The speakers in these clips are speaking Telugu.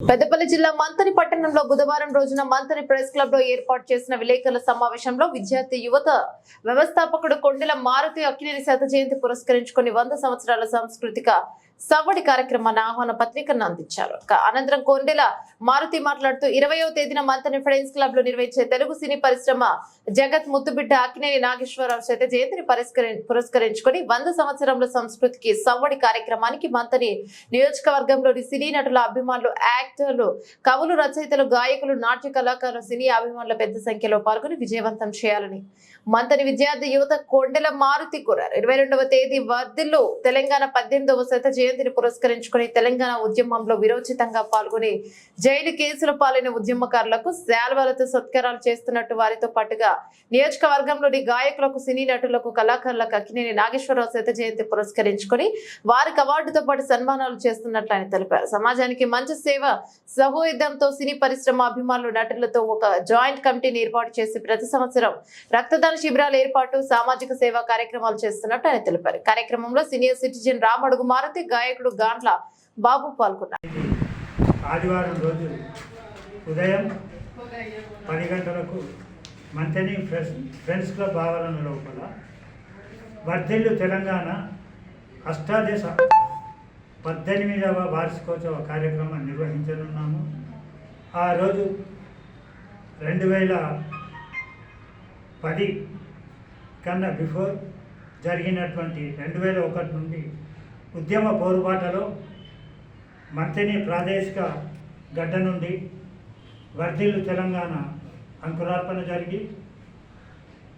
పెద్దపల్లి జిల్లా మంతని పట్టణంలో బుధవారం రోజున మంతని ప్రెస్ క్లబ్లో ఏర్పాటు చేసిన విలేకరుల సమావేశంలో విద్యార్థి యువత వ్యవస్థాపకుడు కొండెల మారుతి అక్కినేని శత జయంతి పురస్కరించుకుని వంద సంవత్సరాల సాంస్కృతిక సవ్వడి కార్యక్రమాన్ని ఆహ్వాన పత్రికను అందించారు. అనంతరం కొండెల మారుతి మాట్లాడుతూ ఇరవయో తేదీన మంతని ఫ్రెండ్స్ క్లబ్లో నిర్వహించే తెలుగు సినీ పరిశ్రమ జగత్ ముద్దుబిడ్డ అక్కినేని నాగేశ్వరరావు చేత జయంతిని పురస్కరించుకుని వంద సంవత్సరంలో సంస్కృతికి సవ్వడి కార్యక్రమానికి మంతని నియోజకవర్గంలోని సినీ నటుల అభిమానులు యాక్టర్లు కవులు రచయితలు గాయకులు నాట్య కళాకారులు సినీ అభిమానులు పెద్ద సంఖ్యలో పాల్గొని విజయవంతం చేయాలని మంతని విద్యార్థి యువత కొండెల మారుతి కోరారు. ఇరవై రెండవ తేదీ వర్ధిలో తెలంగాణ పద్దెనిమిదవ శత జయంతిని పురస్కరించుకుని తెలంగాణ ఉద్యమంలో విరోచితంగా పాల్గొని జైలు కేసుల పాలైన ఉద్యమకారులకు శాల్వాలతో సత్కారాలు చేస్తున్నట్టు వారితో పాటుగా నియోజకవర్గంలోని గాయకులకు సినీ నటులకు కళాకారులకు అక్కినేని నాగేశ్వరరావు శత జయంతి పురస్కరించుకుని వారికి అవార్డుతో పాటు సన్మానాలు చేస్తున్నట్లు ఆయన తెలిపారు. సమాజానికి మంచి సేవ సహోయుద్ధంతో సినీ పరిశ్రమ అభిమానులు నటులతో ఒక జాయింట్ కమిటీని ఏర్పాటు చేసి ప్రతి సంవత్సరం రక్తదాన శిబిరాల ఏర్పాటు సామాజిక సేవా కార్యక్రమాలు చేస్తున్నట్టు ఆయన తెలిపారు. కార్యక్రమంలో సీనియర్ సిటిజన్ రామడుగు మారుతి గాయకుడు గాంట్ల బాబు పాల్గొన్నారు. ఆదివారం రోజు ఉదయం పది గంటలకు మంతని ఫ్రెండ్స్ ఫ్రెండ్స్ క్లబ్ ఆవరణ లోపల వర్ధిల్లు తెలంగాణ అష్టాదశ పద్దెనిమిదవ వార్షికోత్సవ కార్యక్రమం నిర్వహించనున్నాము. ఆ రోజు రెండు వేల పది కన్నా బిఫోర్ జరిగినటువంటి రెండు వేల ఒకటి నుండి ఉద్యమ పోరుబాటలో మంత్రిని ప్రాదేశిక గడ్డ నుండి వర్ధిల్లు తెలంగాణ అంకురార్పణ జరిగి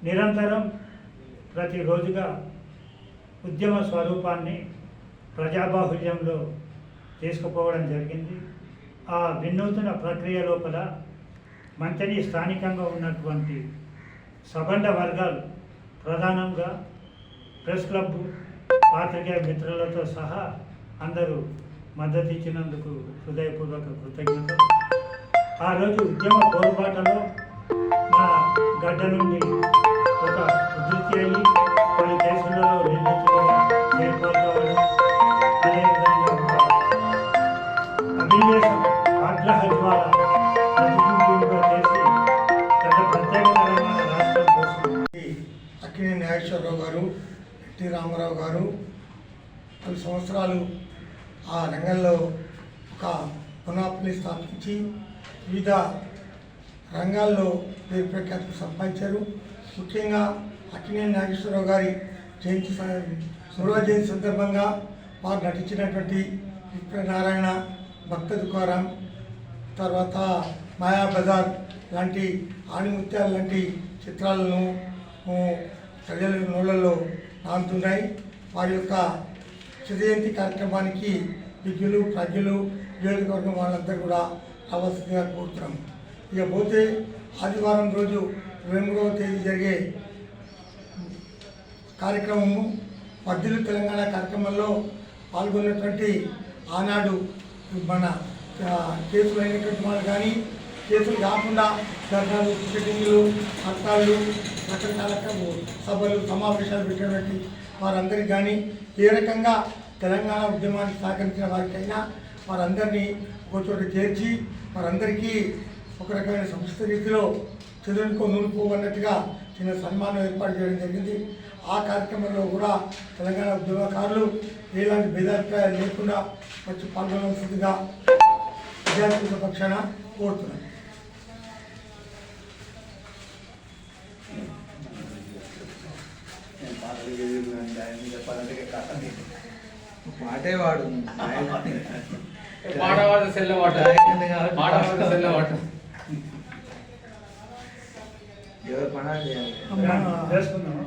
నిరంతరం ప్రతిరోజుగా ఉద్యమ స్వరూపాన్ని ప్రజాబాహుల్యంలో తీసుకుపోవడం జరిగింది. ఆ వినూతన ప్రక్రియ లోపల మంతని స్థానికంగా ఉన్నటువంటి సబండ వర్గాలు ప్రధానంగా ప్రెస్ క్లబ్ పాత్రికేయ మిత్రులతో సహా అందరూ మద్దతు ఇచ్చినందుకు హృదయపూర్వక కృతజ్ఞత ఆ రోజు ఉద్యమ పోరుబాటలో మా గడ్డ నుండి ఒక ఉధృతి అయ్యి కొన్ని దేశాలలో నిందితులుగా చేరుకోవడం అదేవిధంగా ఒక ఆగ్రహ ద్వారా ప్రతిబింబింప చేసి తన రాష్ట్రం కోసం. అక్కినే నాగేశ్వరరావు గారు ఎన్టీ రామారావు గారు పలు సంవత్సరాలు ఆ రంగంలో ఒక పునాపుని స్థాపించి వివిధ రంగాల్లో పేరు ప్రఖ్యాతులు సంపాదించారు. ముఖ్యంగా అక్కినే నాగేశ్వరరావు గారి జయంతి సురవ జయంతి సందర్భంగా వారు నటించినటువంటి విప్రనారాయణ భక్త దుకారం తర్వాత మాయా బజార్ లాంటి ఆణిముత్యాలు లాంటి చిత్రాలను ప్రజల నోళ్ళల్లో నానుతున్నాయి వారి యొక్క జయంతి కార్యక్రమానికి విద్యులు ప్రజలు నియోజకవర్గం వాళ్ళందరూ కూడా రావాల్సిందిగా కోరుతున్నాం. ఇక పోతే ఆదివారం రోజు ఇరవై మూడవ తేదీ జరిగే కార్యక్రమము వర్ధులు తెలంగాణ కార్యక్రమంలో పాల్గొన్నటువంటి ఆనాడు మన కేసులు అయినటువంటి వాళ్ళు కానీ కేసులు కాకుండా ధర్నాలు సిట్టింగ్లు హర్తాళ్ళు రకరకాల సభలు సమావేశాలు పెట్టినటువంటి వారందరికీ కానీ ఏ రకంగా తెలంగాణ ఉద్యమానికి సహకరించిన వారికైనా వారందరినీ ఒక చోట చేర్చి వారందరికీ ఒక రకమైన సంస్థ రీతిలో చదువుకో నూనుకో అన్నట్టుగా చిన్న సన్మానం ఏర్పాటు చేయడం జరిగింది. ఆ కార్యక్రమంలో కూడా తెలంగాణ ఉద్యమకారులు ఎలాంటి భేదాభిప్రాయాలు లేకుండా వచ్చి పాల్గొనవలసిందిగా విద్యార్థుల పక్షాన కోరుతున్నాను. పాటే వాడు మాడవాడ సెల్లవాట మాడవాడ సెల్లవాట ఎవరు? చేసుకుందామా?